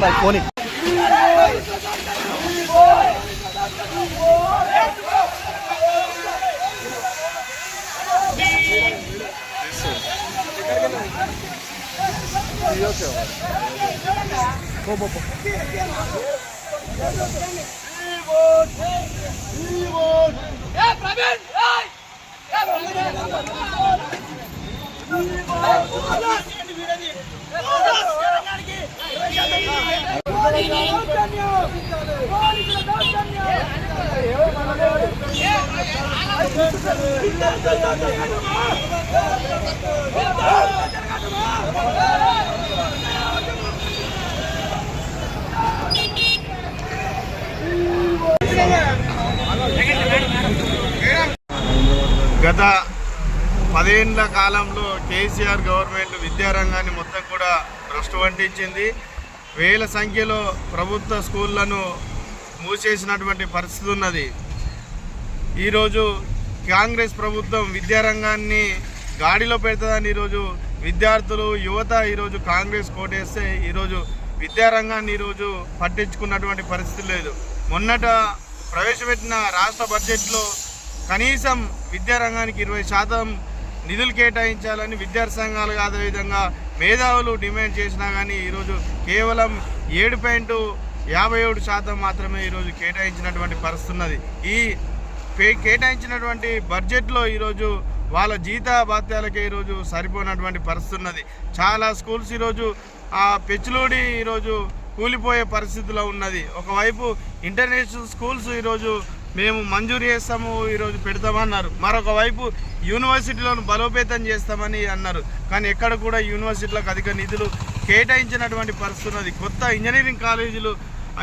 పోనీ. గత పదేళ్ళ కాలంలో కేసీఆర్ గవర్నమెంట్ విద్యారంగాన్ని మొత్తం కూడా భ్రష్టు వంటించింది వేల సంఖ్యలో ప్రభుత్వ స్కూళ్ళను మూసేసినటువంటి పరిస్థితి ఉన్నది. ఈరోజు కాంగ్రెస్ ప్రభుత్వం విద్యారంగాన్ని గాడిలో పెడుతుందని ఈరోజు విద్యార్థులు యువత ఈరోజు కాంగ్రెస్ కోటేస్తే ఈరోజు విద్యారంగాన్ని ఈరోజు పట్టించుకున్నటువంటి పరిస్థితి లేదు. మొన్నట ప్రవేశపెట్టిన రాష్ట్ర బడ్జెట్లో కనీసం విద్యారంగానికి ఇరవై శాతం నిధులు కేటాయించాలని విద్యార్థి సంఘాలు అదేవిధంగా మేధావులు డిమాండ్ చేసినా కానీ ఈరోజు కేవలం ఏడు పాయింట్ యాభై ఏడు శాతం మాత్రమే ఈరోజు కేటాయించినటువంటి పరిస్థితి ఉన్నది. ఈ కేటాయించినటువంటి బడ్జెట్లో ఈరోజు వాళ్ళ జీత భాత్యాలకే ఈరోజు సరిపోయినటువంటి పరిస్థితి ఉన్నది. చాలా స్కూల్స్ ఈరోజు ఆ పెచ్చులోడి ఈరోజు కూలిపోయే పరిస్థితిలో ఉన్నది. ఒకవైపు ఇంటర్నేషనల్ స్కూల్స్ ఈరోజు మేము మంజూరు చేస్తాము ఈరోజు పెడతామన్నారు మరొక వైపు యూనివర్సిటీలను బలోపేతం చేస్తామని అన్నారు. కానీ ఎక్కడ కూడా యూనివర్సిటీలకు అధిక నిధులు కేటాయించినటువంటి పరిస్థితి ఉన్నది. కొత్త ఇంజనీరింగ్ కాలేజీలు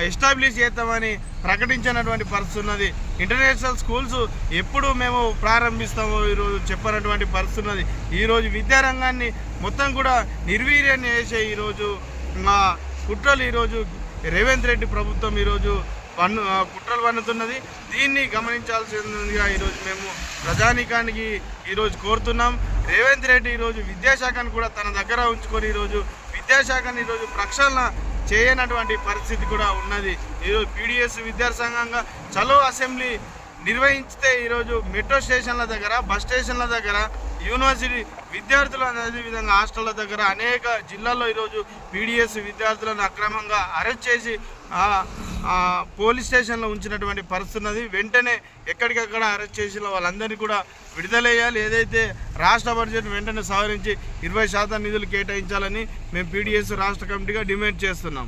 ఎస్టాబ్లిష్ చేస్తామని ప్రకటించినటువంటి పరిస్థితి ఉన్నది. ఇంటర్నేషనల్ స్కూల్స్ ఎప్పుడు మేము ప్రారంభిస్తామో ఈరోజు చెప్పనటువంటి పరిస్థితి ఉన్నది. ఈరోజు విద్యారంగాన్ని మొత్తం కూడా నిర్వీర్యం చేసే ఈరోజు మా కుట్రలు ఈరోజు రేవంత్ రెడ్డి ప్రభుత్వం ఈరోజు పన్ను కుట్రలు పన్నుతున్నది దీన్ని గమనించాల్సిందిగా ఈరోజు మేము ప్రజానీకానికి ఈరోజు కోరుతున్నాం. రేవంత్ రెడ్డి ఈరోజు విద్యాశాఖను కూడా తన దగ్గర ఉంచుకొని ఈరోజు విద్యాశాఖను ఈరోజు ప్రక్షాళన చేయనటువంటి పరిస్థితి కూడా ఉన్నది. ఈరోజు పీడిఎస్ విద్యాసంఘంగా చలో అసెంబ్లీ నిర్వహించితే ఈరోజు మెట్రో స్టేషన్ల దగ్గర బస్ స్టేషన్ల దగ్గర యూనివర్సిటీ విద్యార్థులు అదేవిధంగా హాస్టళ్ళ దగ్గర అనేక జిల్లాల్లో ఈరోజు పీడిఎస్ విద్యార్థులను అక్రమంగా అరెస్ట్ చేసి పోలీస్ స్టేషన్లో ఉంచినటువంటి పరిస్థితి ఉన్నది. వెంటనే ఎక్కడికక్కడ అరెస్ట్ చేసిన వాళ్ళందరినీ కూడా విడుదలయ్యాలి. ఏదైతే రాష్ట్ర బడ్జెట్ వెంటనే సవరించి ఇరవై శాతం నిధులు కేటాయించాలని మేము పీడిఎస్ రాష్ట్ర కమిటీగా డిమాండ్ చేస్తున్నాం.